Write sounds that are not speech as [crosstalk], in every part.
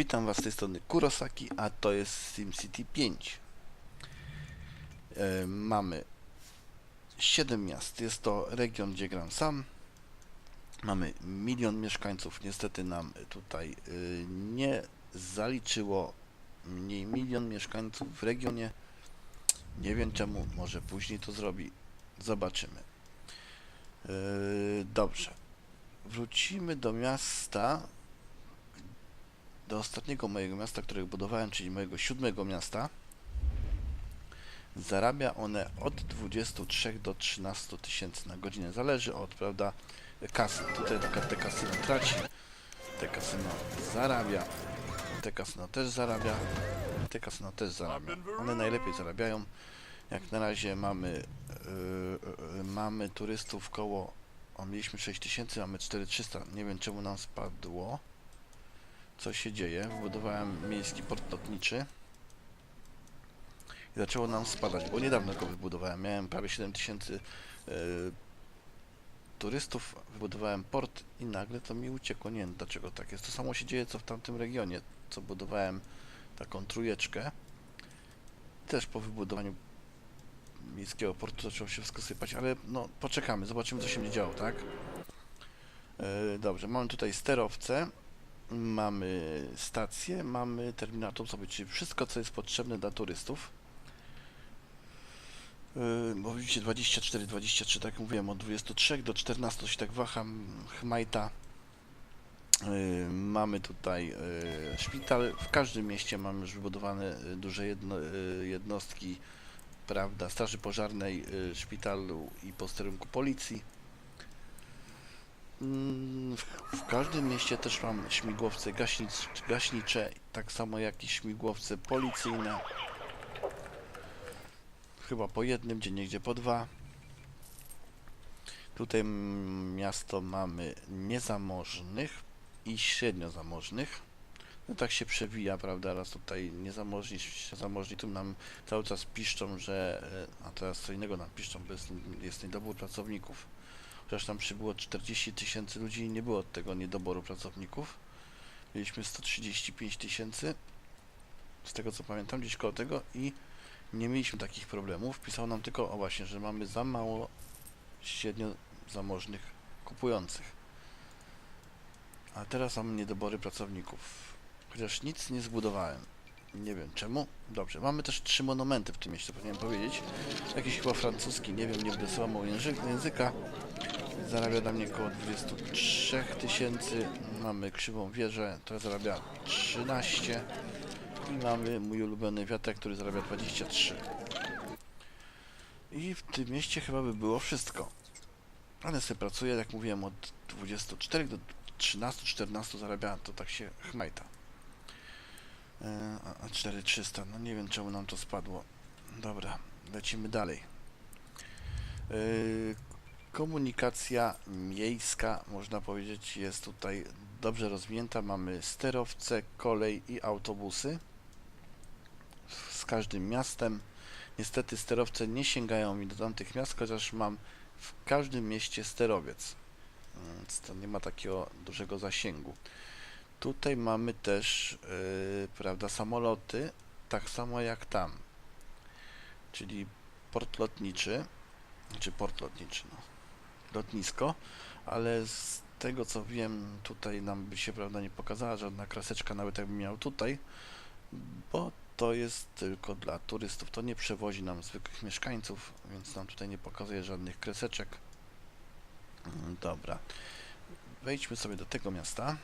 Witam Was z tej strony Kurosaki, a to jest SimCity 5. E, mamy 7 miast. Jest to region, gdzie gram sam. Mamy milion mieszkańców. Niestety nam tutaj y, nie zaliczyło mniej milion mieszkańców w regionie. Nie wiem czemu, może później to zrobi. Zobaczymy. E, dobrze. Wrócimy do miasta, do ostatniego mojego miasta, którego budowałem, czyli mojego siódmego miasta. Zarabia one od 23 do 13 tysięcy na godzinę. Zależy od, prawda, kasy. Tutaj taka te kasyno traci, te kasyno zarabia, te kasyno też zarabia, te kasyno też zarabia. One najlepiej zarabiają. Jak na razie mamy, yy, mamy turystów koło, o, mieliśmy 6 tysięcy, mamy 4300. Nie wiem czemu nam spadło co się dzieje. Wybudowałem miejski port lotniczy i zaczęło nam spadać, bo niedawno go wybudowałem. Miałem prawie 7 tysięcy e, turystów, wybudowałem port i nagle to mi uciekło. Nie wiem dlaczego tak jest. To samo się dzieje co w tamtym regionie, co budowałem taką trójeczkę. Też po wybudowaniu miejskiego portu zaczęło się wszystko sypać, ale no poczekamy, zobaczymy co się będzie działo, tak? E, dobrze, mamy tutaj sterowce mamy stację, mamy terminal autobusowy, czyli wszystko, co jest potrzebne dla turystów. Yy, bo widzicie 24, 23, tak jak mówiłem, od 23 do 14 się tak waham, Chmajta. Yy, mamy tutaj yy, szpital, w każdym mieście mamy już wybudowane duże jedno, jednostki, prawda, straży pożarnej, szpitalu i posterunku policji. Mm, W, każdym mieście też mam śmigłowce gaśnic, gaśnicze, tak samo jak i śmigłowce policyjne. Chyba po jednym, gdzie niegdzie po dwa. Tutaj miasto mamy niezamożnych i średnio zamożnych. No tak się przewija, prawda, raz tutaj niezamożni, zamożni, tu nam cały czas piszczą, że, e, a teraz co innego nam piszczą, bo jest, jest niedobór pracowników chociaż tam przybyło 40 tysięcy ludzi i nie było tego niedoboru pracowników. Mieliśmy 135 tysięcy, z tego co pamiętam, gdzieś koło tego i nie mieliśmy takich problemów. Pisało nam tylko, o właśnie, że mamy za mało średnio zamożnych kupujących. A teraz mamy niedobory pracowników. Chociaż nic nie zbudowałem. Nie wiem czemu. Dobrze, mamy też trzy monumenty w tym mieście, powinienem powiedzieć. Jakiś chyba francuski, nie wiem, nie będę język, języka. Zarabia dla mnie około 23 tysięcy. Mamy krzywą wieżę, która zarabia 13. I mamy mój ulubiony wiatek, który zarabia 23. I w tym mieście chyba by było wszystko. Ale sobie pracuję, jak mówiłem, od 24 do 13-14 zarabia, to tak się chmajta. E, A a 4300, no nie wiem czemu nam to spadło. Dobra, lecimy dalej. E, Komunikacja miejska, można powiedzieć, jest tutaj dobrze rozwinięta. Mamy sterowce, kolej i autobusy z każdym miastem. Niestety sterowce nie sięgają mi do tamtych miast, chociaż mam w każdym mieście sterowiec. Więc to nie ma takiego dużego zasięgu. Tutaj mamy też, yy, prawda, samoloty, tak samo jak tam. Czyli port lotniczy, czy port lotniczy, no, lotnisko, ale z tego co wiem, tutaj nam by się prawda nie pokazała żadna kreseczka, nawet jakbym miał tutaj, bo to jest tylko dla turystów, to nie przewozi nam zwykłych mieszkańców, więc nam tutaj nie pokazuje żadnych kreseczek. Mm, Dobra, wejdźmy sobie do tego miasta.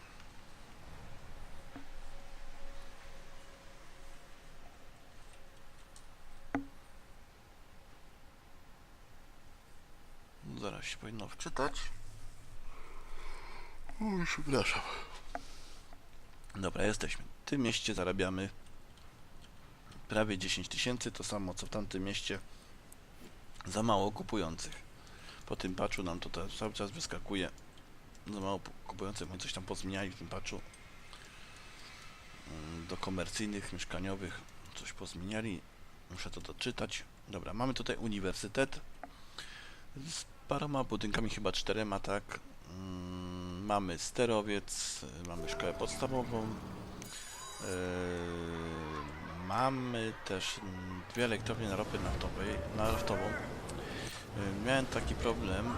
Zaraz się powinno wczytać. O, przepraszam. Dobra, jesteśmy. W tym mieście zarabiamy prawie 10 tysięcy, to samo co w tamtym mieście. Za mało kupujących. Po tym patchu nam to teraz cały czas wyskakuje. Za mało pu- kupujących, oni coś tam pozmieniali w tym patchu. Mm, Do komercyjnych, mieszkaniowych coś pozmieniali. Muszę to doczytać. Dobra, mamy tutaj uniwersytet paroma budynkami, chyba czterema, tak. Mm, Mamy sterowiec, mamy szkołę podstawową, mamy też dwie elektrownie na ropę naftowej, na naftową. Yy, miałem taki problem.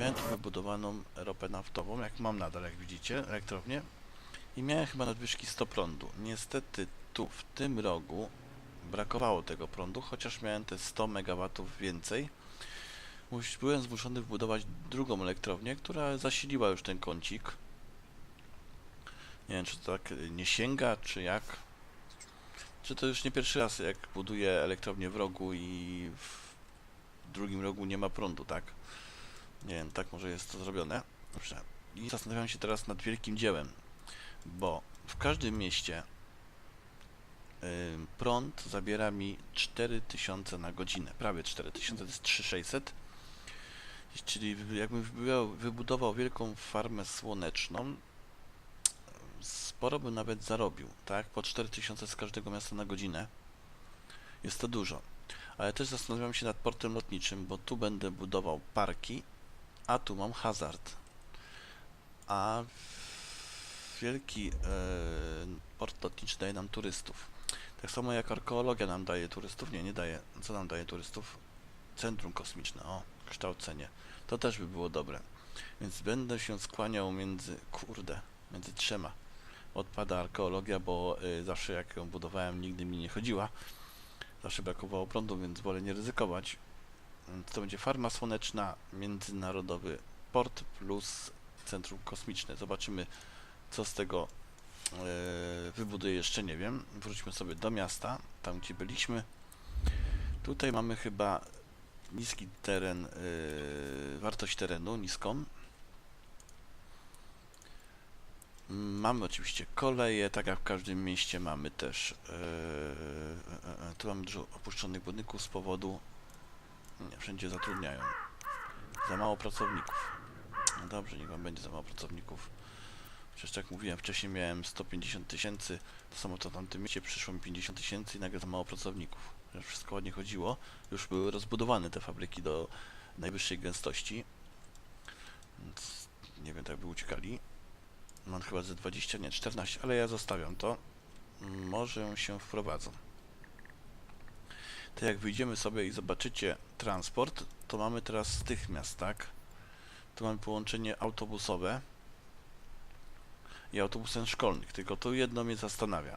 Miałem tu wybudowaną ropę naftową, jak mam nadal, jak widzicie, elektrownię. I miałem chyba nadwyżki 100 prądu. Niestety tu, w tym rogu, brakowało tego prądu, chociaż miałem te 100 MW więcej. Byłem zmuszony wbudować drugą elektrownię, która zasiliła już ten kącik. Nie wiem, czy to tak y, nie sięga, czy jak. Czy to już nie pierwszy raz, jak buduję elektrownię w rogu i w drugim rogu nie ma prądu, tak? Nie wiem, tak może jest to zrobione. Dobrze. I zastanawiam się teraz nad wielkim dziełem, bo w każdym mieście ym, prąd zabiera mi 4000 na godzinę, prawie 4000, to jest 3600. Czyli jakbym wybudował- wielką farmę słoneczną, sporo bym nawet zarobił, tak? Po 4000 z każdego miasta na godzinę. Jest to dużo. Ale też zastanawiam się nad portem lotniczym, bo tu będę budował parki, a tu mam hazard. A wielki e, port lotniczy daje nam turystów. Tak samo jak archeologia nam daje turystów. Nie, nie daje. Co nam daje turystów? Centrum kosmiczne. O, kształcenie. To też by było dobre. Więc będę się skłaniał między, kurde, między trzema. Odpada archeologia, bo y, zawsze jak ją budowałem, nigdy mi nie chodziła. Zawsze brakowało prądu, więc wolę nie ryzykować. To będzie farma słoneczna, międzynarodowy port plus centrum kosmiczne. Zobaczymy, co z tego e, wybuduję, jeszcze nie wiem. Wróćmy sobie do miasta, tam gdzie byliśmy. Tutaj mamy chyba niski teren, e, wartość terenu niską. Mamy oczywiście koleje, tak jak w każdym mieście mamy też. e, tu mamy dużo opuszczonych budynków z powodu. Nie, wszędzie zatrudniają. Za mało pracowników. No dobrze, niech wam będzie za mało pracowników. Przecież jak mówiłem, wcześniej miałem 150 tysięcy, to samo to w tamtym mieście przyszło mi 50 tysięcy i nagle za mało pracowników. Że wszystko ładnie chodziło. Już były rozbudowane te fabryki do najwyższej gęstości. Więc nie wiem, tak by uciekali. Mam chyba ze 20, nie 14, ale ja zostawiam to. Może się wprowadzą. To jak wyjdziemy sobie i zobaczycie transport, to mamy teraz z tych miast, tak? Tu mamy połączenie autobusowe i autobusem szkolnych, tylko tu jedno mnie zastanawia.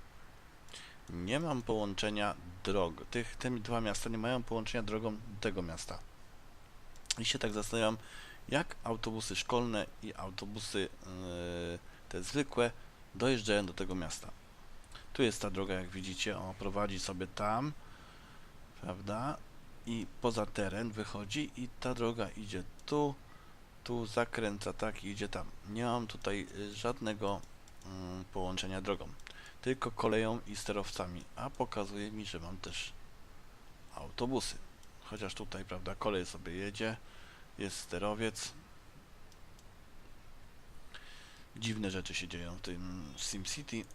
Nie mam połączenia drog. Tych, te dwa miasta nie mają połączenia drogą do tego miasta. I się tak zastanawiam, jak autobusy szkolne i autobusy yy, te zwykłe dojeżdżają do tego miasta. Tu jest ta droga, jak widzicie, on prowadzi sobie tam, prawda? I poza teren wychodzi i ta droga idzie tu, tu zakręca tak i idzie tam. Nie mam tutaj y, żadnego mm, połączenia drogą, tylko koleją i sterowcami, a pokazuje mi, że mam też autobusy. Chociaż tutaj, prawda, kolej sobie jedzie, jest sterowiec. Dziwne rzeczy się dzieją w tym SimCity.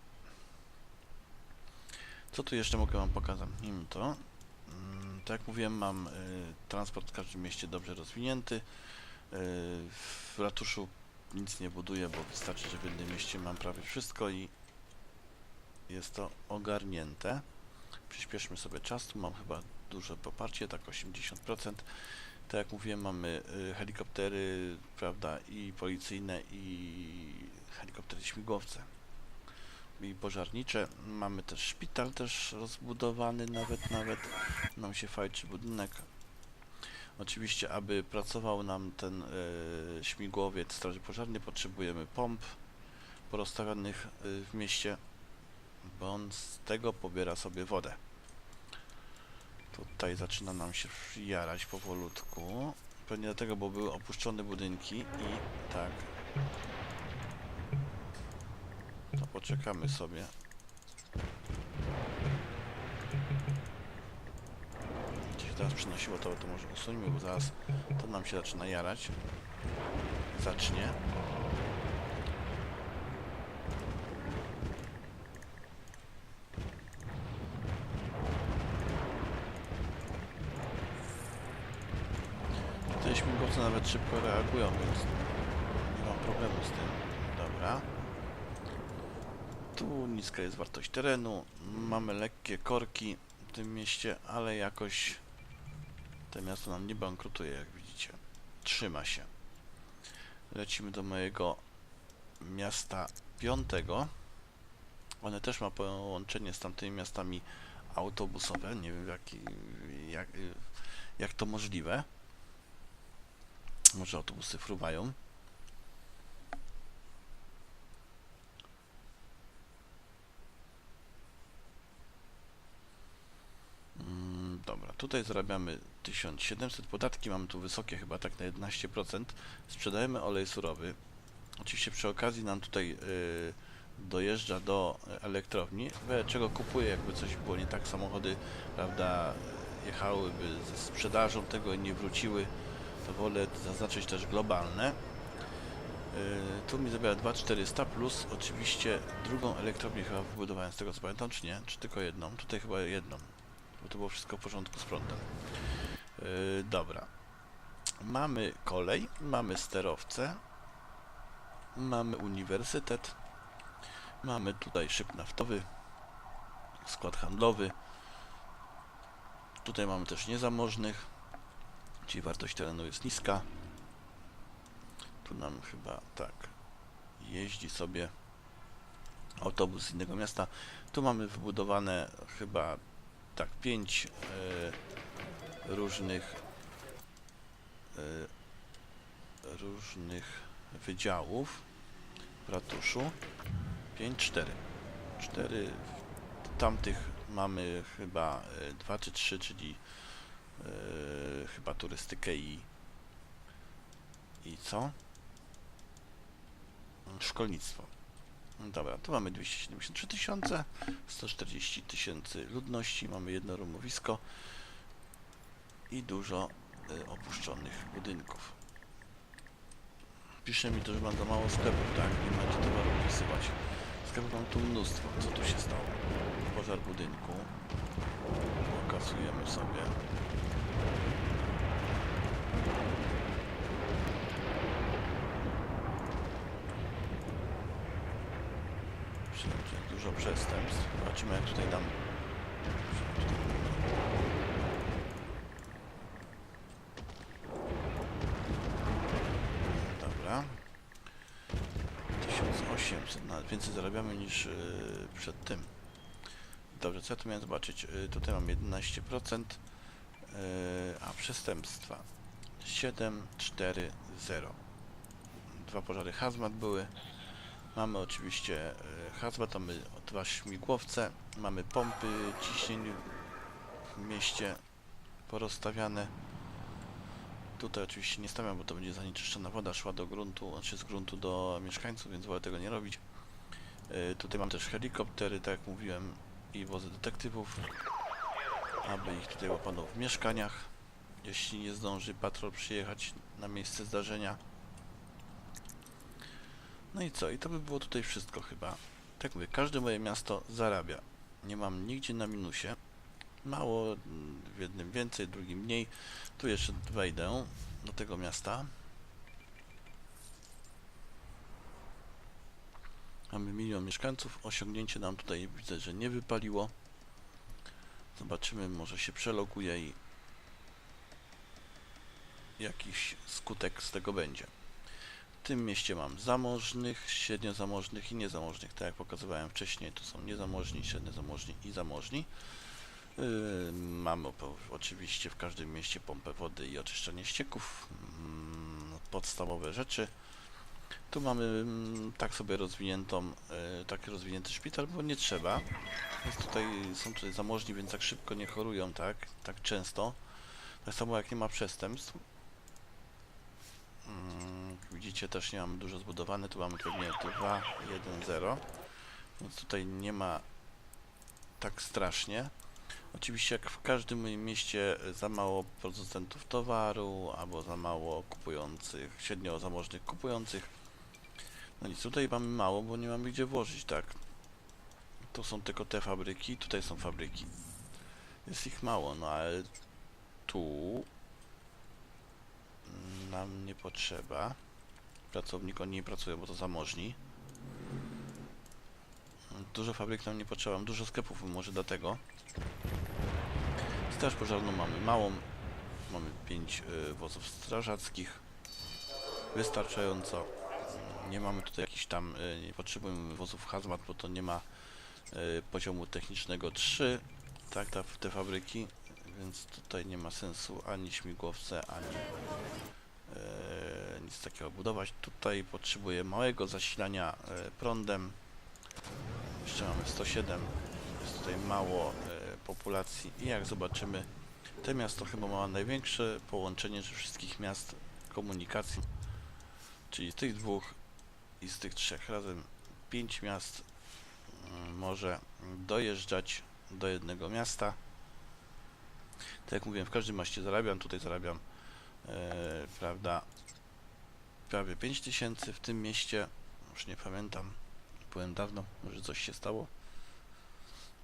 Co tu jeszcze mogę Wam pokazać? Nim to. Mm, Tak jak mówiłem, mam y, transport w każdym mieście dobrze rozwinięty. Y, w ratuszu nic nie buduję, bo wystarczy, że w jednym mieście mam prawie wszystko i jest to ogarnięte. Przyspieszmy sobie czas, tu mam chyba duże poparcie, tak 80%. Tak jak mówiłem, mamy y, helikoptery, prawda, i policyjne, i helikoptery śmigłowce, i pożarnicze. Mamy też szpital też rozbudowany, nawet, nawet nam się fajczy budynek. Oczywiście, aby pracował nam ten y, śmigłowiec Straży Pożarnej, potrzebujemy pomp porozstawionych y, w mieście, bo on z tego pobiera sobie wodę. Tutaj zaczyna nam się jarać powolutku. Pewnie dlatego, bo były opuszczone budynki i tak. To poczekamy sobie. Gdzieś teraz przynosiło to, to może usuńmy, bo zaraz to nam się zaczyna jarać. Zacznie. Te szybko reagują, więc nie mam problemu z tym. Dobra. Tu niska jest wartość terenu. Mamy lekkie korki w tym mieście, ale jakoś to miasto nam nie bankrutuje, jak widzicie. Trzyma się. Lecimy do mojego miasta piątego. One też ma połączenie z tamtymi miastami autobusowe. Nie wiem jaki, jak, jak to możliwe. Może autobusy fruwają. Mm, Dobra, tutaj zarabiamy 1700, podatki mamy tu wysokie, chyba tak na 11%. Sprzedajemy olej surowy. Oczywiście przy okazji nam tutaj y, dojeżdża do elektrowni, czego kupuję, jakby coś było nie tak, samochody, prawda, jechałyby ze sprzedażą tego i nie wróciły, to wolę zaznaczyć też globalne. Y, tu mi zabiera 2400 plus oczywiście drugą elektrownię chyba wybudowałem z tego co pamiętam, czy nie? Czy tylko jedną? Tutaj chyba jedną, bo to było wszystko w porządku z prądem. Y, dobra. Mamy kolej, mamy sterowce, mamy uniwersytet, mamy tutaj szyb naftowy, skład handlowy. Tutaj mamy też niezamożnych, czyli wartość terenu jest niska. Tu nam chyba tak jeździ sobie autobus z innego miasta. Tu mamy wybudowane chyba tak pięć e, różnych e, różnych wydziałów w ratuszu. 5, 4. 4 w tamtych mamy chyba 2 czy 3, czyli e, chyba turystykę i i co? Szkolnictwo. Dobra, tu mamy 273 tysiące, 140 tysięcy ludności, mamy jedno rumowisko i dużo y, opuszczonych budynków. Pisze mi to, że mam za mało sklepów, tak? Nie macie towaru wpisywać. Sklepów mam tu mnóstwo. Co tu się stało? Pożar budynku. Pokasujemy sobie. Wszędzie dużo przestępstw. Zobaczymy jak tutaj dam. Dobra. 1800, nawet więcej zarabiamy niż yy, przed tym. Dobrze, co ja tu miałem zobaczyć? Yy, tutaj mam 11%, yy, a przestępstwa 7, 4, 0. Dwa pożary hazmat były. Mamy oczywiście e, hazmat, mamy dwa śmigłowce, mamy pompy ciśnień w mieście porozstawiane. Tutaj oczywiście nie stawiam, bo to będzie zanieczyszczona woda szła do gruntu, znaczy z gruntu do mieszkańców, więc wolę tego nie robić. E, Tutaj mam też helikoptery, tak jak mówiłem, i wozy detektywów, aby ich tutaj łapano w mieszkaniach, jeśli nie zdąży patrol przyjechać na miejsce zdarzenia. No i co? I to by było tutaj wszystko chyba. Tak mówię, każde moje miasto zarabia. Nie mam nigdzie na minusie. Mało, w jednym więcej, drugim mniej. Tu jeszcze wejdę do tego miasta. Mamy milion mieszkańców. Osiągnięcie nam tutaj widzę, że nie wypaliło. Zobaczymy, może się przeloguje i jakiś skutek z tego będzie. W tym mieście mam zamożnych, średnio zamożnych i niezamożnych. Tak jak pokazywałem wcześniej, to są niezamożni, średnio zamożni i zamożni. Yy, mamy oczywiście w każdym mieście pompę wody i oczyszczanie ścieków. Mm, podstawowe rzeczy. Tu mamy mm, tak sobie rozwiniętą, yy, taki rozwinięty szpital, bo nie trzeba. Jest tutaj, są tutaj zamożni, więc tak szybko nie chorują, tak, tak często. Tak samo jak nie ma przestępstw. Mm, Widzicie, też nie mamy dużo zbudowane, tu mamy pewnie 2, 1, 0. Więc tutaj nie ma tak strasznie. Oczywiście jak w każdym mieście za mało producentów towaru, albo za mało kupujących, średnio zamożnych kupujących. No nic, tutaj mamy mało, bo nie mamy gdzie włożyć, tak. Tu są tylko te fabryki, tutaj są fabryki. Jest ich mało, no ale tu nam nie potrzeba. Pracownik oni nie pracują, bo to zamożni. dużo fabryk nam nie potrzeba, dużo sklepów może dlatego. Straż pożarną mamy małą, mamy 5 y, wozów strażackich, wystarczająco. Nie mamy tutaj jakichś tam, y, nie potrzebujemy wozów hazmat, bo to nie ma y, poziomu technicznego 3, tak, ta, te fabryki, więc tutaj nie ma sensu ani śmigłowce, ani e, nic takiego budować. Tutaj potrzebuję małego zasilania e, prądem. Jeszcze mamy 107, jest tutaj mało e, populacji i jak zobaczymy, to miasto chyba ma największe połączenie ze wszystkich miast komunikacji, czyli z tych dwóch i z tych trzech razem pięć miast mm, może dojeżdżać do jednego miasta. Tak jak mówiłem, w każdym mieście zarabiam, tutaj zarabiam, e, prawda, prawie 5000 w tym mieście, już nie pamiętam, byłem dawno, może coś się stało,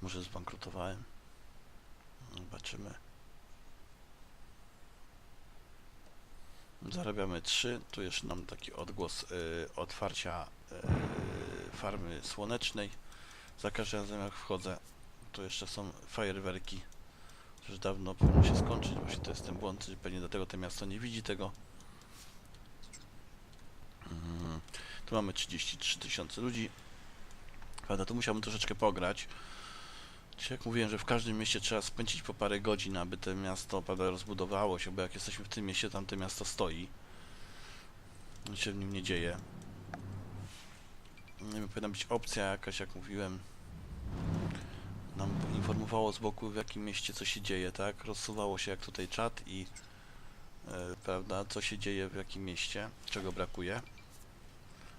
może zbankrutowałem, zobaczymy. Zarabiamy 3, tu jeszcze nam taki odgłos y, otwarcia y, farmy słonecznej. Za każdym razem jak wchodzę, tu jeszcze są fajerwerki. Już dawno powinno się skończyć, właśnie to jest ten błąd, pewnie dlatego to miasto nie widzi tego. Mm, Tu mamy 33 tysiące ludzi. Prawda, tu musiałbym troszeczkę pograć. Czyli jak mówiłem, że w każdym mieście trzeba spędzić po parę godzin, aby to miasto prawda, rozbudowało się, bo jak jesteśmy w tym mieście, tam to miasto stoi. Nic się w nim nie dzieje. Nie wiem, powinna być opcja jakaś, jak mówiłem. Nam informowało z boku, w jakim mieście co się dzieje, tak? Rozsuwało się jak tutaj czat i e, prawda, co się dzieje w jakim mieście, czego brakuje.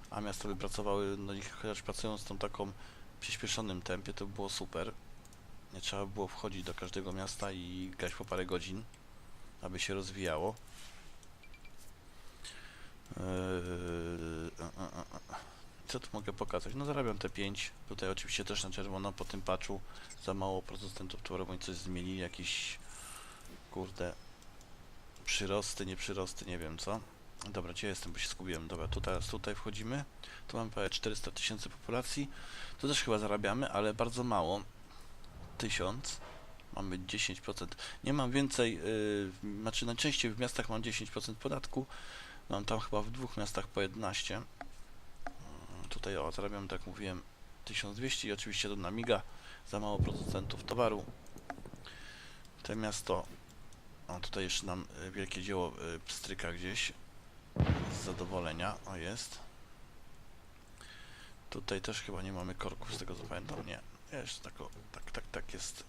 A miasta by pracowały, no i chociaż pracując w tą taką przyspieszonym tempie, to było super. Nie trzeba było wchodzić do każdego miasta i grać po parę godzin, aby się rozwijało. E. Co tu mogę pokazać? No zarabiam te 5. Tutaj oczywiście też na czerwono po tym patchu za mało producentów towarów, oni coś zmienili, jakieś kurde przyrosty, nie przyrosty, nie wiem co. Dobra, gdzie jestem, bo się zgubiłem. Dobra, tu teraz tutaj wchodzimy. Tu mamy prawie 400 tysięcy populacji. Tu też chyba zarabiamy, ale bardzo mało. 1000. Mamy 10%. Nie mam więcej, yy, znaczy najczęściej w miastach mam 10% podatku. Mam tam chyba w dwóch miastach po 11. Yy, Tutaj o, zarabiam, tak mówiłem, 1200 i oczywiście to namiga za mało producentów towaru. Te miasto, o tutaj jeszcze nam y, wielkie dzieło y, pstryka gdzieś z zadowolenia, o jest. Tutaj też chyba nie mamy korków, z tego co pamiętam, nie. Jest tak, o, tak, tak, tak jest.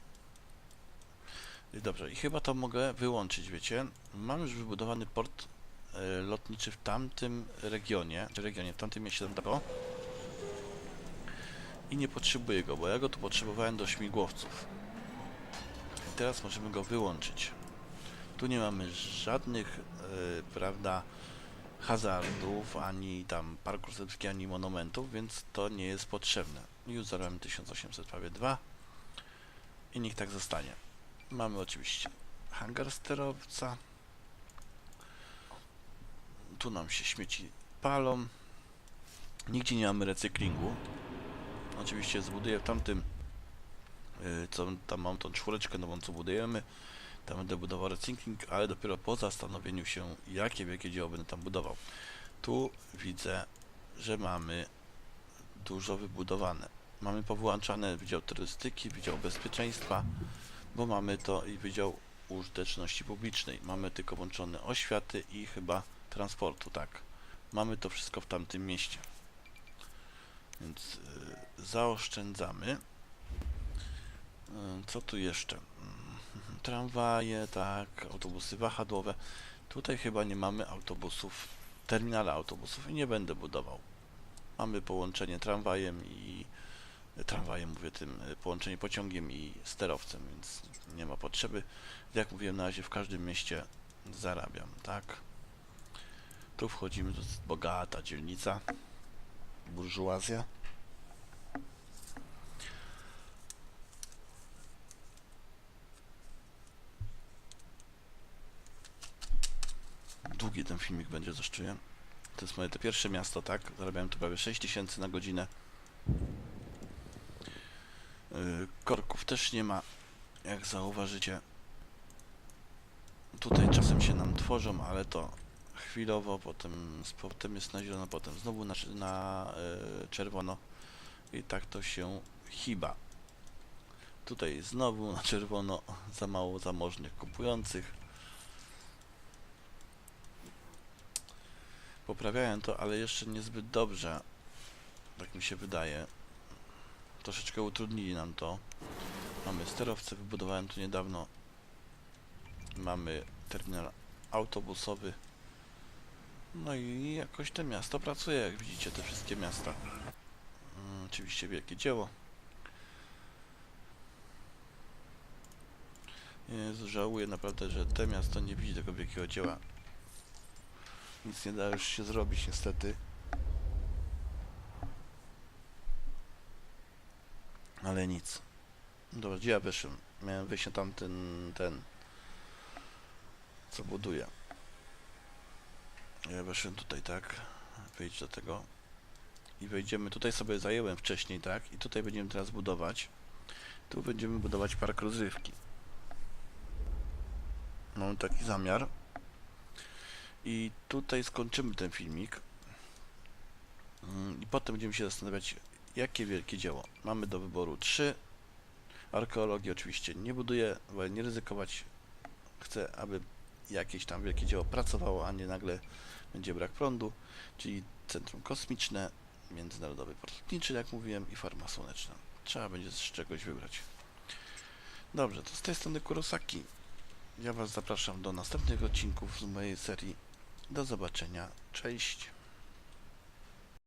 I Dobrze, i chyba to mogę wyłączyć, wiecie. Mam już wybudowany port e, lotniczy w tamtym regionie, czy regionie, w tamtym mieście tam. I nie potrzebuję go, bo ja go tu potrzebowałem do śmigłowców. I teraz możemy go wyłączyć. Tu nie mamy żadnych, e, prawda, hazardów, ani tam parku serbski, ani monumentów, więc to nie jest potrzebne. Już zarabiam 1800 prawie 2 i niech tak zostanie. Mamy oczywiście hangar sterowca. Tu nam się śmieci palą. Nigdzie nie mamy recyklingu. Oczywiście zbuduję w tamtym, yy, co tam mam tą czwóreczkę nową, co budujemy. Tam będę budował recykling, ale dopiero po zastanowieniu się, jakie wielkie dzieło będę tam budował. Tu widzę, że mamy dużo wybudowane. Mamy powyłączane Wydział Turystyki, Wydział Bezpieczeństwa, bo mamy to i Wydział Użyteczności Publicznej. Mamy tylko włączone oświaty i chyba transportu, tak. Mamy to wszystko w tamtym mieście. Więc y, zaoszczędzamy. Y, co tu jeszcze? Mm, [laughs] Tramwaje, tak, autobusy wahadłowe. Tutaj chyba nie mamy autobusów, terminala autobusów i nie będę budował. Mamy połączenie tramwajem i tramwajem mówię tym, y, połączenie pociągiem i sterowcem, więc nie ma potrzeby. Jak mówiłem, na razie w każdym mieście zarabiam, tak? Tu wchodzimy, to jest bogata dzielnica, burżuazja. Długi ten filmik będzie, coś czuję. To jest moje to pierwsze miasto, tak? Zarabiałem tu prawie 6000 na godzinę. Yy, Korków też nie ma, jak zauważycie. Tutaj czasem się nam tworzą, ale to chwilowo, potem, z- potem jest na zielono, potem znowu na, na yy, czerwono i tak to się chyba. Tutaj znowu na czerwono [laughs] za mało zamożnych kupujących. Poprawiają to, ale jeszcze niezbyt dobrze. Tak mi się wydaje. Troszeczkę utrudnili nam to. Mamy sterowce, wybudowałem tu niedawno. Mamy terminal autobusowy. No i jakoś to miasto pracuje, jak widzicie, te wszystkie miasta. Mm, oczywiście wielkie dzieło. Jezu, żałuję naprawdę, że te miasto nie widzi tego wielkiego dzieła. Nic nie da już się zrobić niestety. Ale nic. Dobra, gdzie ja wyszłem? Miałem wyjść na tamten, ten, co buduje. Ja weszłem tutaj, tak? Wejdź do tego. I wejdziemy, tutaj sobie zajęłem wcześniej, tak? I tutaj będziemy teraz budować. Tu będziemy budować park rozrywki. Mamy taki zamiar. I tutaj skończymy ten filmik. Mm, I potem będziemy się zastanawiać, jakie wielkie dzieło. Mamy do wyboru trzy. Archeologii oczywiście nie buduję, wolę nie ryzykować. Chcę, aby jakieś tam wielkie dzieło pracowało, a nie nagle będzie brak prądu. Czyli Centrum Kosmiczne, Międzynarodowy Port Lotniczy, jak mówiłem, i Farma Słoneczna. Trzeba będzie z czegoś wybrać. Dobrze, to z tej strony Kurosaki. Ja Was zapraszam do następnych odcinków z mojej serii. Do zobaczenia. Cześć.